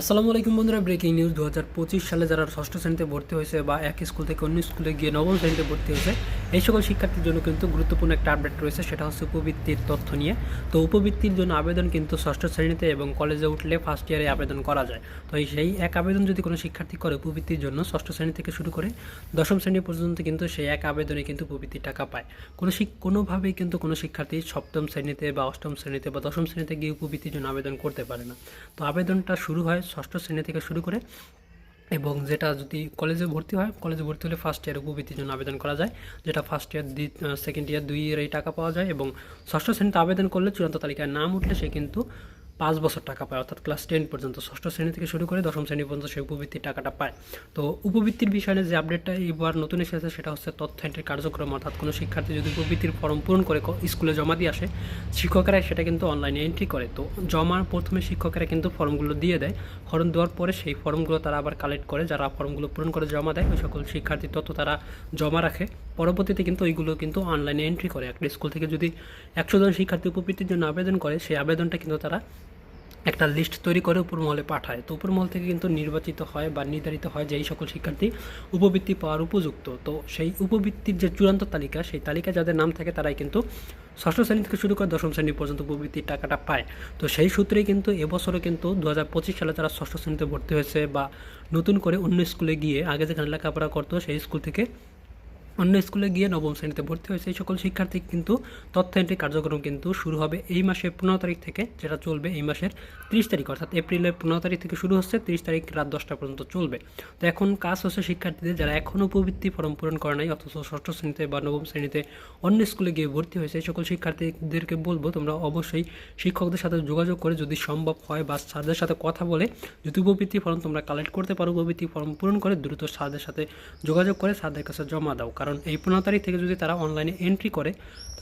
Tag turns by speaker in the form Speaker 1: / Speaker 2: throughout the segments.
Speaker 1: আসসালামু আলাইকুম বন্ধুরা, ব্রেকিং নিউজ। দু হাজার পঁচিশ সালে যারা ষষ্ঠ শ্রেণীতে ভর্তি হয়েছে বা এক স্কুল থেকে অন্য স্কুলে গিয়ে নবম শ্রেণীতে ভর্তি হয়েছে এই সকল শিক্ষার্থীর জন্য কিন্তু গুরুত্বপূর্ণ একটা আপডেট রয়েছে, সেটা হচ্ছে উপবৃত্তির তথ্য নিয়ে। তো উপবৃত্তির জন্য আবেদন কিন্তু ষষ্ঠ শ্রেণীতে এবং কলেজে উঠলে ফার্স্ট ইয়ারে আবেদন করা যায়। তো এই সেই এক আবেদন যদি কোনো শিক্ষার্থী করে উপবৃত্তির জন্য ষষ্ঠ শ্রেণি থেকে শুরু করে দশম শ্রেণি পর্যন্ত কিন্তু সেই এক আবেদনে কিন্তু উপবৃত্তির টাকা পায়। কোনো কোনোভাবেই কিন্তু কোনো শিক্ষার্থী সপ্তম শ্রেণীতে বা অষ্টম শ্রেণীতে বা দশম শ্রেণীতে গিয়ে উপবৃত্তির জন্য আবেদন করতে পারে না। তো আবেদনটা শুরু হয় ষষ্ঠ শ্রেণি থেকে শুরু করে এবং যেটা যদি কলেজে ভর্তি হয় কলেজে ভর্তি হলে ফার্স্ট ইয়ার উপবৃত্তির জন্য আবেদন করা যায়, যেটা ফার্স্ট ইয়ার সেকেন্ড ইয়ার দুই ইয়ার এই টাকা পাওয়া যায় এবং ষষ্ঠ শ্রেণীতে আবেদন করলে চূড়ান্ত তালিকায় নাম উঠলে সে কিন্তু পাঁচ বছর টাকা পায়, অর্থাৎ ক্লাস টেন পর্যন্ত, ষষ্ঠ শ্রেণি থেকে শুরু করে দশম শ্রেণি পর্যন্ত সে উপবৃত্তির টাকাটা পায়। তো উপবৃত্তির বিষয়ে যে আপডেটটা এবার নতুন এসেছে, সেটা হচ্ছে তথ্য এন্ট্রির কার্যক্রম। অর্থাৎ কোনো শিক্ষার্থী যদি উপবৃত্তির ফর্ম পূরণ করে স্কুলে জমা দিয়ে আসে শিক্ষকেরা সেটা কিন্তু অনলাইনে এন্ট্রি করে। তো জমা প্রথমে শিক্ষকেরা কিন্তু ফর্মগুলো দিয়ে দেয়। ফর্ম দেওয়ার পরে সেই ফর্মগুলো তারা আবার কালেক্ট করে। যারা ফর্মগুলো পূরণ করে জমা দেয়, ওই সকল শিক্ষার্থীর তথ্য তারা জমা রাখে। পরবর্তীতে কিন্তু ওইগুলো কিন্তু অনলাইনে এন্ট্রি করে। একটা স্কুল থেকে যদি একশো জন শিক্ষার্থী উপবৃত্তির জন্য আবেদন করে, সেই আবেদনটা কিন্তু তারা একটা লিস্ট তৈরি করে উপর মহলে পাঠায়। তো উপর মহল থেকে কিন্তু নির্বাচিত হয় বা নির্ধারিত হয় যে এই সকল শিক্ষার্থী উপবৃত্তি পাওয়ার উপযুক্ত। তো সেই উপবৃত্তির যে চূড়ান্ত তালিকা, সেই তালিকা যাদের নাম থাকে, তারাই কিন্তু ষষ্ঠ শ্রেণি থেকে শুরু করে দশম শ্রেণি পর্যন্ত উপবৃত্তির টাকাটা পায়। তো সেই সূত্রে কিন্তু এবছরও কিন্তু দু হাজার পঁচিশ সালে তারা ষষ্ঠ শ্রেণীতে ভর্তি হয়েছে বা নতুন করে অন্য স্কুলে গিয়ে আগে যেখানে লেখাপড়া করতো, সেই স্কুল থেকে অন্য স্কুলে গিয়ে নবম শ্রেণীতে ভর্তি হয়েছে। এই সকল শিক্ষার্থী কিন্তু তথ্য এন্ট্রি কার্যক্রম কিন্তু শুরু হবে এই মাসের পনেরো তারিখ থেকে, যেটা চলবে এই মাসের তিরিশ তারিখ, অর্থাৎ এপ্রিলের পনেরো তারিখ থেকে শুরু হচ্ছে, তিরিশ তারিখ রাত দশটা পর্যন্ত চলবে। তো এখন কাজ হচ্ছে শিক্ষার্থীদের যারা এখনও উপবৃত্তি ফর্ম পূরণ করে নাই, অথচ ষষ্ঠ শ্রেণীতে বা নবম শ্রেণীতে অন্য স্কুলে গিয়ে ভর্তি হয়েছে, এই সকল শিক্ষার্থীদেরকে বলব তোমরা অবশ্যই শিক্ষকদের সাথে যোগাযোগ করে যদি সম্ভব হয় বা স্যারদের সাথে কথা বলে যদি উপবৃত্তি ফর্ম তোমরা কালেক্ট করতে পারো উপবৃত্তি ফর্ম পূরণ করে দ্রুত স্যারদের সাথে যোগাযোগ করে স্যারদের কাছে জমা দাও। কারণ এই পনেরো তারিখ থেকে যদি তারা অনলাইনে এন্ট্রি করে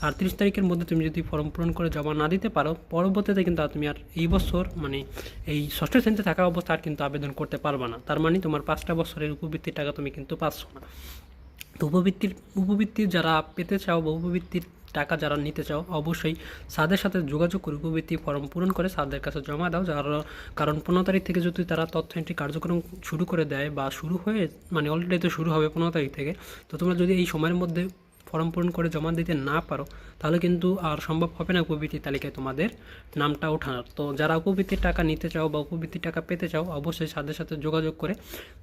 Speaker 1: আর তিরিশ তারিখের মধ্যে তুমি যদি ফর্ম পূরণ করে জমা না দিতে পারো, পরবর্তীতে কিন্তু আর তুমি আর এই বছর মানে এই ষষ্ঠ শ্রেণীতে থাকা অবস্থা আর কিন্তু আবেদন করতে পারবে না। তার মানে তোমার পাঁচটা বছরের উপবৃত্তির টাকা তুমি কিন্তু পাচ্ছ না। তো উপবৃত্তির উপবৃত্তি যারা পেতে চাও বা উপবৃত্তির টাকা যারা নিতে চাও, অবশ্যই সাদের সাথে যোগাযোগ করে উপবৃত্তি ফর্ম পূরণ করে সাদের কাছে জমা দাও, যার কারণ পনেরো তারিখ থেকে যদি তারা তথ্য এন্ট্রি কার্যক্রম শুরু করে দেয় বা শুরু হয়ে মানে অলরেডি তো শুরু হবে পনেরো তারিখ থেকে, তো তোমরা যদি এই সময়ের মধ্যে ফর্ম পূরণ করে জমা দিতে না পারো, তাহলে কিন্তু আর সম্ভব হবে না উপবৃত্তির তালিকায় তোমাদের নামটা ওঠানোর। তো যারা উপবৃত্তির টাকা নিতে চাও বা উপবৃত্তির টাকা পেতে চাও, অবশ্যই সাথে সাথে যোগাযোগ করে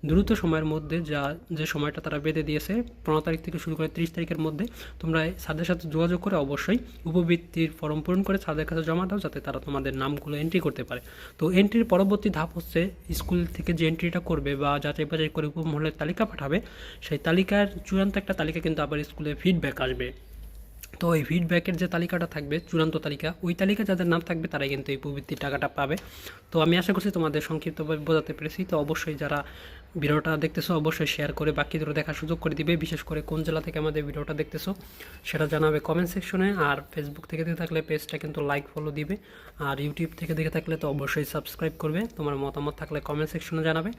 Speaker 1: দ্রুত সময়ের মধ্যে যা, যে সময়টা তারা বেঁধে দিয়েছে, পনেরো তারিখ থেকে শুরু করে তিরিশ তারিখের মধ্যে তোমরা সাথে সাথে যোগাযোগ করে অবশ্যই উপবৃত্তির ফর্ম পূরণ করে তাদের কাছে জমা দাও যাতে তারা তোমাদের নামগুলো এন্ট্রি করতে পারে। তো এন্ট্রির পরবর্তী ধাপ হচ্ছে স্কুল থেকে যে এন্ট্রিটা করবে বা যাচাই বাছাই করে উপমহলের তালিকা পাঠাবে, সেই তালিকার চূড়ান্ত একটা তালিকা কিন্তু আবার স্কুলে ফিডব্যাক আসবে। তো এই ফিডব্যাকের যে তালিকাটা থাকবে, চূড়ান্ত তালিকা, ওই তালিকা যাদের নাম থাকবে, তারাই কিন্তু এই প্রবৃত্তির টাকাটা পাবে। তো আমি আশা করছি তোমাদের সংক্ষিপ্তভাবে বোঝাতে পেরেছি। তো অবশ্যই যারা ভিডিওটা দেখতেছো, অবশ্যই শেয়ার করে বাকিদের দেখার সুযোগ করে দিবে। বিশেষ করে কোন জেলা থেকে আমাদের ভিডিওটা দেখতেছো, সেটা জানাবে কমেন্ট সেকশনে আর ফেসবুক থেকে দেখে থাকলে পেজটা কিন্তু লাইক ফলো দিবে। আর ইউটিউব থেকে দেখে থাকলে তো অবশ্যই সাবস্ক্রাইব করবে। তোমার মতামত থাকলে কমেন্ট সেকশনে জানাবে।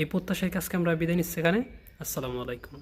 Speaker 1: এই প্রত্যাশার কাজকে আমরা বিদায় নিচ্ছি এখানে। আসসালামু আলাইকুম।